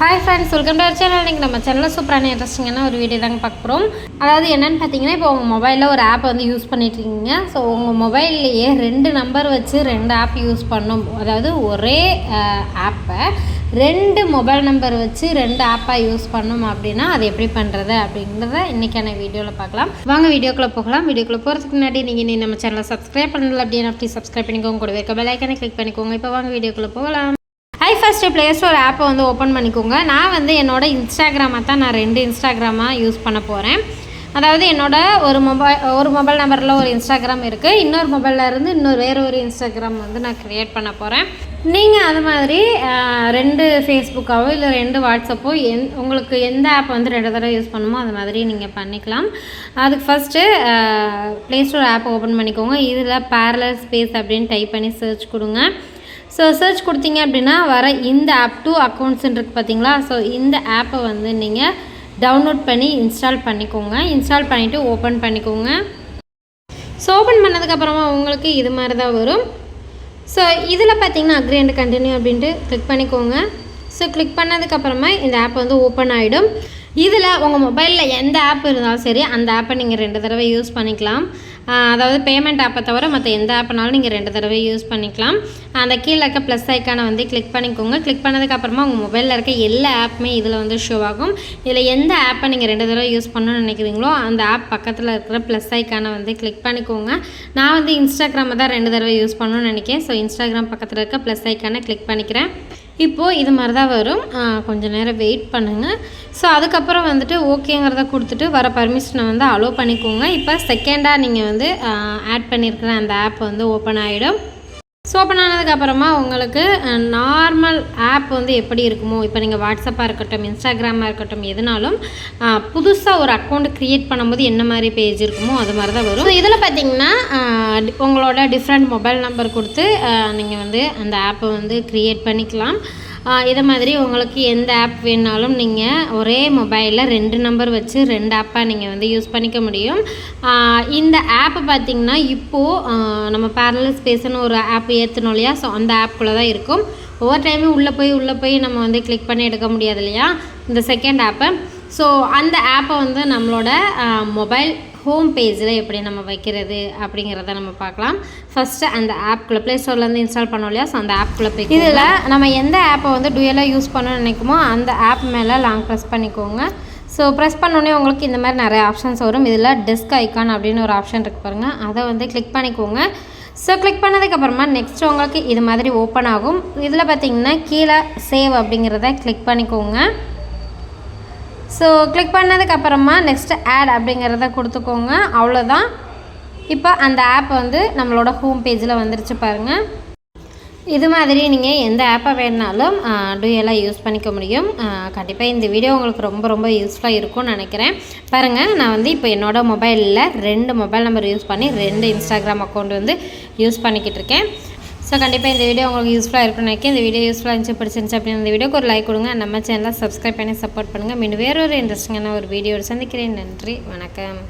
Hi friends welcome to our channel இன்றைக்கி நம்ம சேனலில் சூப்பரான இன்ட்ரெஸ்டிங்கான ஒரு வீடியோ தாங்க பார்க்க போகிறோம் அதாவது என்னென்னு பார்த்தீங்கன்னா இப்போ உங்கள் மொபைலில் ஒரு ஆப் வந்து யூஸ் பண்ணிட்டு இருக்கீங்க. ஸோ உங்கள் மொபைல்லையே ரெண்டு நம்பர் வச்சு ரெண்டு ஆப் யூஸ் பண்ணும். அதாவது ஒரே ஆப்பை ரெண்டு மொபைல் நம்பர் வச்சு ரெண்டு ஆப்பாக யூஸ் பண்ணோம் அப்படின்னா அது எப்படி பண்ணுறது அப்படிங்கிறத இன்றைக்கான வீடியோவில் பார்க்கலாம். வாங்க வீடியோக்குள்ளே போகலாம். வீடியோக்குள்ளே போகிறதுக்கு முன்னாடி நீங்கள் நீ நம்ம சேனலை சப்ஸ்கிரைப் பண்ணல அப்படின்னா அப்படி சப்ஸ்கிரைப் பண்ணிக்கோங்க. கூட இருக்க பெல் ஐக்கனை கிளிக் பண்ணிக்கோங்க. இப்போ வாங்க வீடியோக்குள்ளே போகலாம். ஹை ஃபஸ்ட்டு ப்ளே ஸ்டோர் ஆப்பை வந்து ஓப்பன் பண்ணிக்கோங்க. நான் வந்து என்னோட இன்ஸ்டாகிராமை தான் நான் ரெண்டு இன்ஸ்டாகிராமாக யூஸ் பண்ண போகிறேன் அதாவது என்னோடய ஒரு மொபைல் ஒரு மொபைல் நம்பரில் ஒரு இன்ஸ்டாகிராம் இருக்குது இன்னொரு மொபைலில் இருந்து இன்னொரு வேறு ஒரு இன்ஸ்டாகிராம் வந்து நான் க்ரியேட் பண்ண போகிறேன் நீங்கள் அது மாதிரி ரெண்டு ஃபேஸ்புக்காவோ இல்லை ரெண்டு வாட்ஸ்அப்போ எந் உங்களுக்கு எந்த ஆப் வந்து ரெண்டு தடவை யூஸ் பண்ணுமோ அது மாதிரி நீங்கள் பண்ணிக்கலாம். அதுக்கு first play store app open பண்ணிக்கோங்க. இதில் பேரலர் ஸ்பேஸ் அப்படின்னு டைப் பண்ணி சர்ச் கொடுங்க. ஸோ சர்ச் கொடுத்தீங்க அப்படின்னா வர இந்த ஆப் டூ அக்கௌண்ட்ஸ்ன்னு இருக்குது பார்த்தீங்களா? ஸோ இந்த ஆப்பை வந்து நீங்கள் டவுன்லோட் பண்ணி இன்ஸ்டால் பண்ணிக்கோங்க. இன்ஸ்டால் பண்ணிவிட்டு ஓப்பன் பண்ணிக்கோங்க. ஸோ ஓப்பன் பண்ணதுக்கப்புறமா உங்களுக்கு இது மாதிரி தான் வரும். ஸோ இதில் பார்த்தீங்கன்னா அக்ரி அண்ட் கண்டினியூ அப்படின்ட்டு கிளிக் பண்ணிக்கோங்க. ஸோ கிளிக் பண்ணதுக்கப்புறமா இந்த ஆப் வந்து ஓப்பன் ஆகிடும் இதில் உங்கள் மொபைலில் எந்த ஆப் இருந்தாலும் சரி அந்த ஆப்பை நீங்கள் ரெண்டு தடவை யூஸ் பண்ணிக்கலாம். அதாவது பேமெண்ட் ஆப்பை தவிர மற்ற எந்த ஆப்னாலும் நீங்கள் ரெண்டு தடவை யூஸ் பண்ணிக்கலாம். அந்த கீழே இருக்க ப்ளஸ் ஐக்கானை வந்து கிளிக் பண்ணிக்கோங்க. கிளிக் பண்ணதுக்கப்புறமா உங்கள் மொபைலில் இருக்க எல்லா ஆப்புமே இதில் வந்து ஷோ ஆகும். இதில் எந்த ஆப்பை நீங்கள் ரெண்டு தடவை யூஸ் பண்ணணும்னு நினைக்கிறீங்களோ அந்த ஆப் பக்கத்தில் இருக்கிற ப்ளஸ் ஐக்கானை வந்து கிளிக் பண்ணிக்கோங்க. நான் வந்து இன்ஸ்டாகிராமை தான் ரெண்டு தடவை யூஸ் பண்ணணும்னு நினைக்கிறேன். ஸோ இன்ஸ்டாகிராம் பக்கத்தில் இருக்க ப்ளஸ் ஐக்கானை கிளிக் பண்ணிக்கிறேன். இப்போது இது மாதிரி தான் வரும் கொஞ்சம் நேரம் வெயிட் பண்ணுங்கள் ஸோ அதுக்கப்புறம் வந்துட்டு ஓகேங்கிறத கொடுத்துட்டு வர பர்மிஷனை வந்து அலோவ் பண்ணிக்கோங்க. இப்போ செகண்டாக நீங்கள் வந்து ஆட் பண்ணியிருக்கிற அந்த ஆப் வந்து ஓப்பன் ஆகிடும் ஸோ ஓப்பன் ஆனதுக்கப்புறமா உங்களுக்கு நார்மல் ஆப் வந்து எப்படி இருக்குமோ இப்போ நீங்கள் வாட்ஸ்அப்பாக இருக்கட்டும் இன்ஸ்டாகிராமாக இருக்கட்டும் எதுனாலும் புதுசாக ஒரு அக்கௌண்ட் க்ரியேட் பண்ணும்போது என்ன மாதிரி பேஜ் இருக்குமோ அது மாதிரி தான் வரும். ஸோ இதில் பார்த்தீங்கன்னா உங்களோட டிஃப்ரெண்ட் மொபைல் நம்பர் கொடுத்து நீங்கள் வந்து அந்த ஆப்பை வந்து க்ரியேட் பண்ணிக்கலாம். இதை மாதிரி உங்களுக்கு எந்த ஆப் வேணாலும் நீங்கள் ஒரே மொபைலில் ரெண்டு நம்பர் வச்சு ரெண்டு ஆப்பாக நீங்கள் வந்து யூஸ் பண்ணிக்க முடியும். இந்த ஆப் பார்த்தீங்கன்னா இப்போது நம்ம பேரலல் ஸ்பேஸ்னு ஒரு ஆப் ஏற்றணும் இல்லையா? ஸோ அந்த ஆப்புக்குள்ளே தான் இருக்கும். ஒவ்வொரு டைமும் உள்ளே போய் உள்ளே போய் நம்ம வந்து கிளிக் பண்ணி எடுக்க முடியாது இல்லையா? இந்த செகண்ட் ஆப்பை ஸோ அந்த ஆப்பை வந்து நம்மளோட மொபைல் ஹோம் பேஜில் எப்படி நம்ம வைக்கிறது அப்படிங்கிறத நம்ம பார்க்கலாம். ஃபஸ்ட்டு அந்த ஆப்குள்ளே ப்ளே ஸ்டோர்லேருந்து இன்ஸ்டால் பண்ணோம் இல்லையா? ஸோ அந்த ஆப்குள்ளே போய் இதில் நம்ம எந்த ஆப்பை வந்து டுயலாக யூஸ் பண்ணணும்னு நினைக்குமோ அந்த ஆப் மேலே லாங் ப்ரெஸ் பண்ணிக்கோங்க. ஸோ ப்ரெஸ் பண்ணோடனே உங்களுக்கு இந்த மாதிரி நிறைய ஆப்ஷன்ஸ் வரும். இதில் டெஸ்க் ஐக்கான் அப்படின்னு ஒரு ஆப்ஷன் இருக்கு பாருங்கள் அதை வந்து கிளிக் பண்ணிக்கோங்க. ஸோ கிளிக் பண்ணதுக்கப்புறமா நெக்ஸ்ட் உங்களுக்கு இது மாதிரி ஓப்பன் ஆகும். இதில் பார்த்தீங்கன்னா கீழே சேவ் அப்படிங்கிறத கிளிக் பண்ணிக்கோங்க. ஸோ கிளிக் பண்ணதுக்கப்புறமா நெக்ஸ்ட் ஆட் அப்படிங்கிறத கொடுத்துக்கோங்க. அவ்வளோதான் இப்போ அந்த ஆப் வந்து நம்மளோட ஹோம் பேஜில் வந்துருச்சு பாருங்கள் இது மாதிரி நீங்கள் எந்த ஆப்பை வேணுனாலும் டூயலாக யூஸ் பண்ணிக்க முடியும். கண்டிப்பாக இந்த வீடியோ உங்களுக்கு ரொம்ப ரொம்ப யூஸ்ஃபுல்லாக இருக்கும்னு நினைக்கிறேன். பாருங்கள் நான் வந்து இப்போ என்னோடய மொபைலில் ரெண்டு மொபைல் நம்பர் யூஸ் பண்ணி ரெண்டு இன்ஸ்டாகிராம் அக்கௌண்ட் வந்து யூஸ் பண்ணிக்கிட்டு இருக்கேன். ஸோ கண்டிப்பாக இந்த வீடியோ உங்களுக்கு யூஸ்ஃபுல்லாக இருக்குன்னு நினைக்கிறேன். இந்த வீடியோ யூஸ்ஃபுல்லாக இருந்துச்சு பிடிச்சிருந்துச்சு அப்படின்னு இந்த வீடியோக்கு ஒரு லைக் கொடுங்க. நம்ம சேனலில் சப்ஸ்கிரைப் பண்ணி சப்போர்ட் பண்ணுங்கள் மீண்டும் வேறொரு இன்ட்ரெஸ்டிங்கான ஒரு வீடியோ சந்திக்கிறேன். நன்றி வணக்கம்.